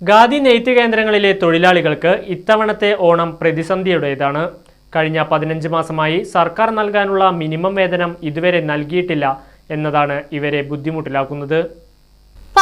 ഖാദി നെയ്ത്ത് കേന്ദ്രങ്ങളിലെ തൊഴിലാളികൾക്ക് ഇത്തവണത്തെ ഓണം പ്രതിസന്ധിയുടേതാണ്. കഴിഞ്ഞ പതിനഞ്ച് മാസമായി സർക്കാർ നൽകാനുള്ള മിനിമം വേതനം ഇതുവരെ നൽകിയിട്ടില്ല എന്നതാണ് ഇവരെ ബുദ്ധിമുട്ടിലാക്കുന്നത്.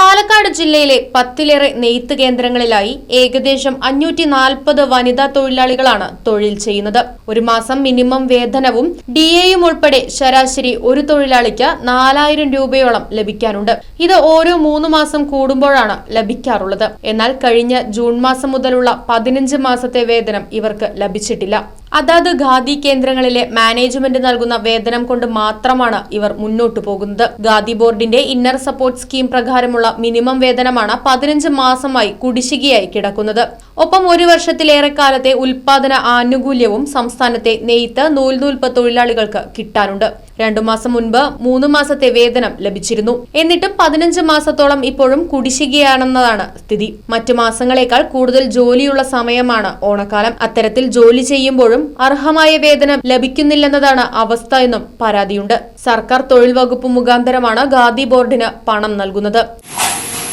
പാലക്കാട് ജില്ലയിലെ പത്തിലേറെ നെയ്ത്ത് കേന്ദ്രങ്ങളിലായി ഏകദേശം അഞ്ഞൂറ്റി നാൽപ്പത് വനിതാ തൊഴിലാളികളാണ് തൊഴിൽ ചെയ്യുന്നത്. ഒരു മാസം മിനിമം വേതനവും ഡി എയും ഉൾപ്പെടെ ശരാശരി ഒരു തൊഴിലാളിക്ക് നാലായിരം രൂപയോളം ലഭിക്കാനുണ്ട്. ഇത് ഓരോ മൂന്ന് മാസം കൂടുമ്പോഴാണ് ലഭിക്കാറുള്ളത്. എന്നാൽ കഴിഞ്ഞ ജൂൺ മാസം മുതലുള്ള പതിനഞ്ച് മാസത്തെ വേതനം ഇവർക്ക് ലഭിച്ചിട്ടില്ല. അതാത് ഖാദി കേന്ദ്രങ്ങളിലെ മാനേജ്മെന്റ് നൽകുന്ന വേതനം കൊണ്ട് മാത്രമാണ് ഇവർ മുന്നോട്ടു പോകുന്നത്. ഖാദി ബോർഡിന്റെ ഇന്നർ സപ്പോർട്ട് സ്കീം പ്രകാരമുള്ള മിനിമം വേതനമാണ് പതിനഞ്ച് മാസമായി കുടിശ്ശികയായി കിടക്കുന്നത്. ഒപ്പം ഒരു വർഷത്തിലേറെ കാലത്തെ ഉൽപാദന ആനുകൂല്യവും സംസ്ഥാനത്തെ നെയ്ത്ത് നൂൽനൂൽപ്പ് തൊഴിലാളികൾക്ക് കിട്ടാനുണ്ട്. രണ്ടു മാസം മുൻപ് മൂന്ന് മാസത്തെ വേതനം ലഭിച്ചിരുന്നു. എന്നിട്ടും പതിനഞ്ച് മാസത്തോളം ഇപ്പോഴും കുടിശ്ശികയാണെന്നതാണ് സ്ഥിതി. മറ്റു മാസങ്ങളെക്കാൾ കൂടുതൽ ജോലിയുള്ള സമയമാണ് ഓണക്കാലം. അത്തരത്തിൽ ജോലി ചെയ്യുമ്പോഴും അർഹമായ വേതനം ലഭിക്കുന്നില്ലെന്നതാണ് അവസ്ഥ എന്നും പരാതിയുണ്ട്. സർക്കാർ തൊഴിൽ വകുപ്പ് മുഖാന്തരമാണ് ഖാദി ബോർഡിന് പണം നൽകുന്നത്.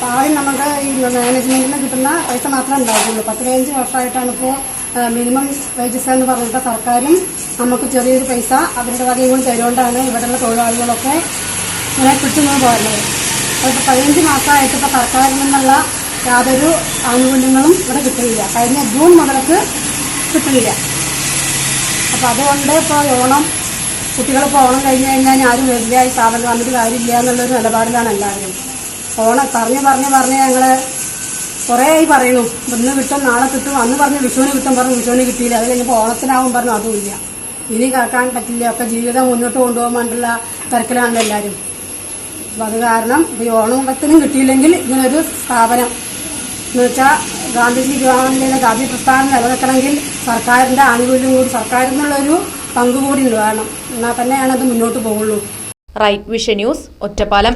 ആദ്യം നമുക്ക് ഈ മാനേജ്മെന്റിന് കിട്ടുന്ന പൈസ മാത്രമേ ഉണ്ടാവുള്ളൂ പത്ത് പതിനഞ്ച് വർഷമായിട്ടാണ് ഇപ്പോൾ മിനിമം വേജസ് എന്ന് പറഞ്ഞിട്ട് സർക്കാരും നമുക്ക് ചെറിയൊരു പൈസ അവരുടെ വകയും കൂടി തരുകൊണ്ടാണ് ഇവിടെയുള്ള തൊഴിലാളികളൊക്കെ ഇങ്ങനെ കിട്ടുന്നത് പോകുന്നത് അപ്പോൾ പതിനഞ്ച് മാസമായിട്ട് ഇപ്പോൾ സർക്കാരിൽ നിന്നുള്ള യാതൊരു ആനുകൂല്യങ്ങളും ഇവിടെ കിട്ടുന്നില്ല. കഴിഞ്ഞ ജൂൺ മുതൽക്ക് കിട്ടുന്നില്ല. അപ്പോൾ അതുകൊണ്ട് ഇപ്പോൾ ഓണം കുട്ടികളിപ്പോൾ ഓണം കഴിഞ്ഞ് കഴിഞ്ഞാൽ ആരും വരില്ല ഈ സ്ഥാപനം വന്നിട്ട് കാര്യമില്ല എന്നുള്ളൊരു നിലപാടിലാണ് എല്ലാവരും. ഓണം പറഞ്ഞ് പറഞ്ഞ് പറഞ്ഞ് ഞങ്ങൾ കുറേ ആയി പറയുന്നു ഇന്ന് കിട്ടും നാളെ കിട്ടും. അന്ന് പറഞ്ഞു വിഷുവിന് കിട്ടും പറഞ്ഞു വിഷുവിന് കിട്ടിയില്ല. അത് കഴിഞ്ഞപ്പോൾ ഓണത്തിനാവും പറഞ്ഞു അതുമില്ല ഇനി കേൾക്കാൻ പറ്റില്ല. ഒക്കെ ജീവിതം മുന്നോട്ട് കൊണ്ടുപോകാൻ വേണ്ടിയുള്ള തിരക്കിലാണല്ലോ എല്ലാവരും അപ്പം അത് കാരണം ഈ ഓണത്തിനും കിട്ടിയില്ലെങ്കിൽ ഇങ്ങനൊരു സ്ഥാപനം. എന്ന് വെച്ചാൽ ഗാന്ധിജി ഗവൺമെന്റിലെ ഗാന്ധി പ്രസ്ഥാനം നിലനിൽക്കണമെങ്കിൽ സർക്കാരിന്റെ ആനുകൂല്യം കൂടി സർക്കാരിൽ നിന്നുള്ളൊരു പങ്ക് കൂടി വേണം. എന്നാൽ തന്നെയാണ് അത് മുന്നോട്ട് പോകുള്ളൂ റൈറ്റ് വിഷൻ ന്യൂസ് ഒറ്റപ്പാലം.